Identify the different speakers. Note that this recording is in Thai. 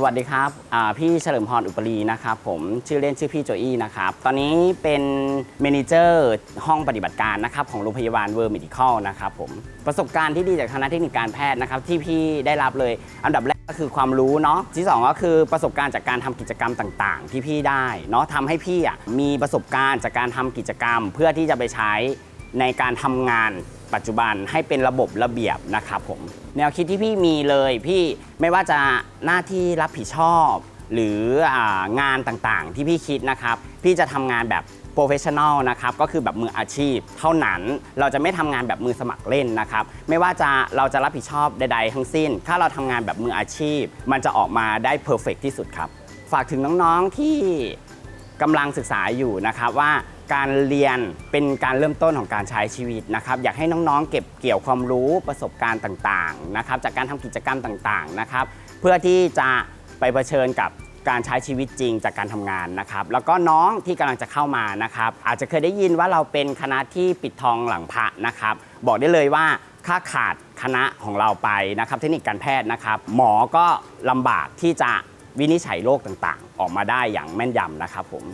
Speaker 1: สวัสดีครับพี่เฉลิมพรอุปรีนะครับผมชื่อเล่นชื่อพี่โจอี้นะครับตอนนี้เป็นเมนเจอร์ห้องปฏิบัติการนะครับของโรงพยาบาลเวอร์มิดิคอลนะครับผมประสบการณ์ที่ดีจากคณะเทคนิคการแพทย์นะครับที่พี่ได้รับเลยอันดับแรกก็คือความรู้เนาะที่สองก็คือประสบการณ์จากการทำกิจกรรมต่างๆ ที่พี่ได้เนาะทำให้พี่อะมีประสบการณ์จากการทำกิจกรรม เพื่อที่จะไปใช้ในการทำงาน ปัจจุบันให้เป็นระบบระเบียบนะครับผม แนวคิดที่พี่มีเลยพี่ไม่ว่าจะหน้าที่รับผิดชอบ หรืองานต่างๆ ที่พี่คิดนะครับ พี่จะทำงานแบบโปรเฟชชั่นอลนะครับก็คือแบบมืออาชีพ เท่านั้นเราจะไม่ทำงานแบบมือสมัครเล่นนะครับไม่ว่าจะเราจะรับผิดชอบใด ๆ ทั้งสิ้น ถ้าเราทำงานแบบมืออาชีพ มันจะออกมาได้เพอร์เฟกที่สุดครับ ฝากถึงน้องๆที่กำลังศึกษาอยู่นะครับว่า การเรียนเป็นการเริ่มต้นของการใช้ชีวิตนะครับ อยากให้น้องๆ เก็บเกี่ยวความรู้ประสบการณ์ต่างๆนะครับ จากการทำกิจกรรมต่างๆนะครับ เพื่อที่จะไปเผชิญกับการใช้ชีวิตจริงจากการทำงานนะครับ แล้วก็น้องที่กำลังจะเข้ามานะครับ อาจจะเคยได้ยินว่าเราเป็นคณะที่ปิดทองหลังพระนะครับ บอกได้เลยว่าถ้าขาดคณะของเราไปนะครับ เทคนิคการแพทย์นะครับ หมอก็ลำบากที่จะวินิจฉัยโรคต่างๆ ออกมาได้อย่างแม่นยำนะครับผม